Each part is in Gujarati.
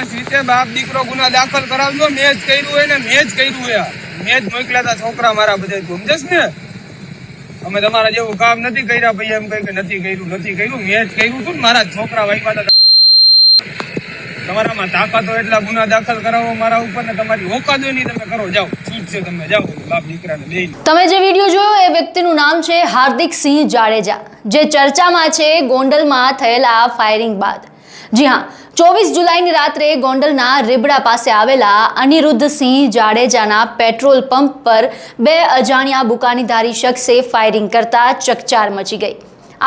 ચોક્કસ રીતે બાપ દીકરો ગુના દાખલ કરાવજો. મેં જ કર્યું હોય ને મેં જ કર્યું હોય. મેં જ મોકલ્યા હતા છોકરા મારા બધા સમજસ ને? અમે તમારા જેવું કામ નથી કર્યા ભાઈ, એમ કઈ કે નથી કર્યું નથી કર્યું. મેં જ કર્યું હતું મારા છોકરા વાગ્યા હતા. તમારામાં તાકાત એટલા ગુના દાખલ કરાવો મારા ઉપર ને તમારી હોય નહીં તમે કરો. જાઓ, છૂટ છે તમે જાઓ તમે જે વીડિયો જોયો એ વ્યક્તિનું નામ છે હાર્દિક સિંહ જાડેજા, જે ચર્ચામાં છે ગોંડલમાં થયેલા ફાયરિંગ બાદ. જી હા, ચોવીસ જુલાઈની રાત્રે ગોંડલના રીબડા પાસે આવેલા અનિરુદ્ધ સિંહ જાડેજાના પેટ્રોલ પંપ પર બે અજાણ્યા બુકાનીધારી શખ્સે ફાયરિંગ કરતા ચકચાર મચી ગઈ.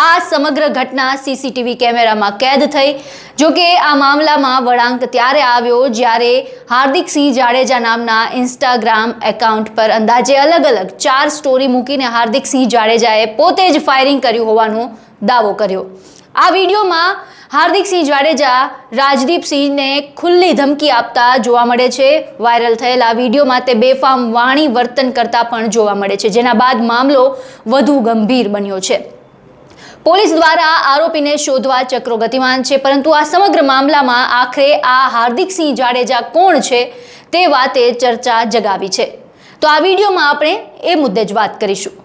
આ સમગ્ર ઘટના સીસીટીવી કેમેરામાં કેદ થઈ. જો કે આ મામલામાં વળાંક ત્યારે આવ્યો જ્યારે હાર્દિક સિંહ જાડેજા નામના ઇન્સ્ટાગ્રામ એકાઉન્ટ પર અંદાજે અલગ અલગ ચાર સ્ટોરી મૂકીને હાર્દિક સિંહ જાડેજાએ પોતે જ ફાયરિંગ કર્યું હોવાનો દાવો કર્યો. આ વિડીયોમાં હાર્દિકસિંહ જાડેજા રાજદીપસિંહને ખુલ્લી ધમકી આપતા જોવા મળે છે. વાયરલ થયેલા વિડીયોમાં તે બેફામ વાણી વર્તન કરતા પણ જોવા મળે છે, જેના બાદ મામલો વધુ ગંભીર બન્યો છે. પોલીસ દ્વારા આરોપીને શોધવા ચક્રો ગતિમાન છે, પરંતુ આ સમગ્ર મામલામાં આખરે આ હાર્દિકસિંહ જાડેજા કોણ છે તે વાતે ચર્ચા જગાવી છે. તો આ વિડીયોમાં આપણે એ મુદ્દે જ વાત કરીશું.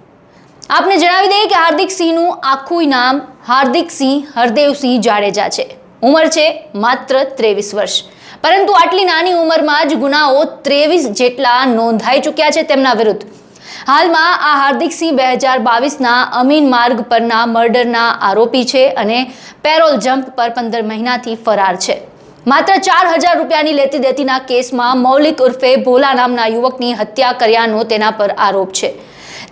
આપને જણાવી દઈએ કે હાર્દિક સિંહનું આખું નામ હાર્દિક સિંહ હરદેવસિંહ જાડેજા છે. ઉંમર છે માત્ર ત્રેવીસ વર્ષ. પરંતુ આટલી નાની ઉંમરમાં જ ગુનાઓ ત્રેવીસ જેટલા નોંધાઈ ચૂક્યા છે તેમના વિરુદ્ધ. હાલમાં આ હાર્દિક સિંહ બે હજાર બાવીસના અમીન માર્ગ પરના મર્ડરના આરોપી છે અને પેરોલ જમ્પ પર પંદર મહિનાથી ફરાર છે. માત્ર ચાર હજાર રૂપિયાની લેતી દેતીના કેસમાં મૌલિક ઉર્ફે ભોલા નામના યુવકની હત્યા કર્યાનો તેના પર આરોપ છે.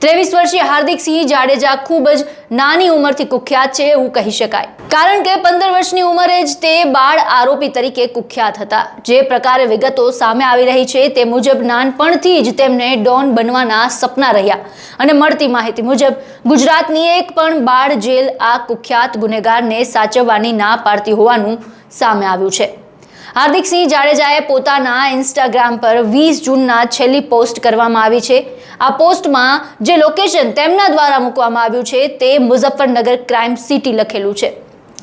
ત્રેવીસ વર્ષીય હાર્દિક સિંહ જાડેજા ખૂબ જ નાની ઉંમરથી કુખ્યાત છે એવું કહી શકાય. કારણ કે પંદર વર્ષની ઉંમરે જ તે બાળ આરોપી તરીકે કુખ્યાત હતા. જે પ્રકારે વિગતો સામે આવી રહી છે તે મુજબ નાનપણથી જ તેમને ડોન બનવાના સપના રહ્યા. અને મળતી માહિતી મુજબ, ગુજરાતની એક પણ બાળ જેલ આ કુખ્યાત ગુનેગારને સાચવવાની ના પાડતી હોવાનું સામે આવ્યું છે. હાર્દિક સિંહ જાડેજાએ પોતાના ઇન્સ્ટાગ્રામ પર વીસ જૂનના છેલ્લી પોસ્ટ કરવામાં આવી છે. આ પોસ્ટમાં જે લોકેશન તેમના દ્વારા મૂકવામાં આવ્યું છે તે મુઝફ્ફરનગર ક્રાઇમ સિટી લખેલું છે.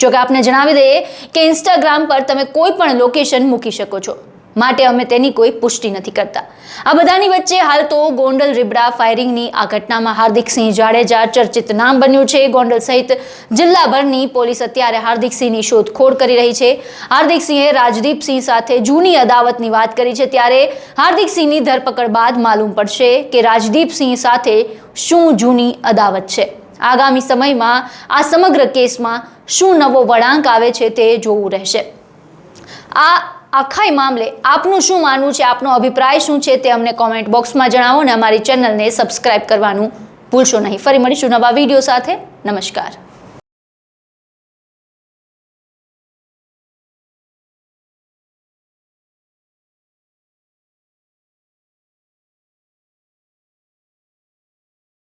જોકે આપને જણાવી દઈએ કે ઇન્સ્ટાગ્રામ પર તમે કોઈ પણ લોકેશન મૂકી શકો છો. માટે અમે તેની કોઈ પુષ્ટિ નથી કરતા. આ બધાની વચ્ચે હાલ તો ગોંડલ રીબડા ફાયરિંગની આ ઘટનામાં હાર્દિક સિંહ જાડેજા ચર્ચિત નામ બન્યું છે. ગોંડલ સહિત જિલ્લાભરની પોલીસ અત્યારે હાર્દિક સિંહની શોધખોળ કરી રહી છે. હાર્દિક સિંહે રાજદીપ સાથે જૂની અદાવતની વાત કરી છે. ત્યારે હાર્દિક સિંહની ધરપકડ બાદ માલુમ પડશે કે રાજદીપસિંહ સાથે શું જૂની અદાવત છે. આગામી સમયમાં આ સમગ્ર કેસમાં શું નવો વળાંક આવે છે તે જોવું રહેશે. આ આખાઈ મામલે આપનું શું માનવું છે? આપનો અભિપ્રાય શું છે તે અમને કોમેન્ટ બોક્સમાં જણાવો અને અમારી ચેનલને સબસ્ક્રાઇબ કરવાનું ભૂલશો નહીં. ફરી મળીશું નવા વીડિયો સાથે. નમસ્કાર.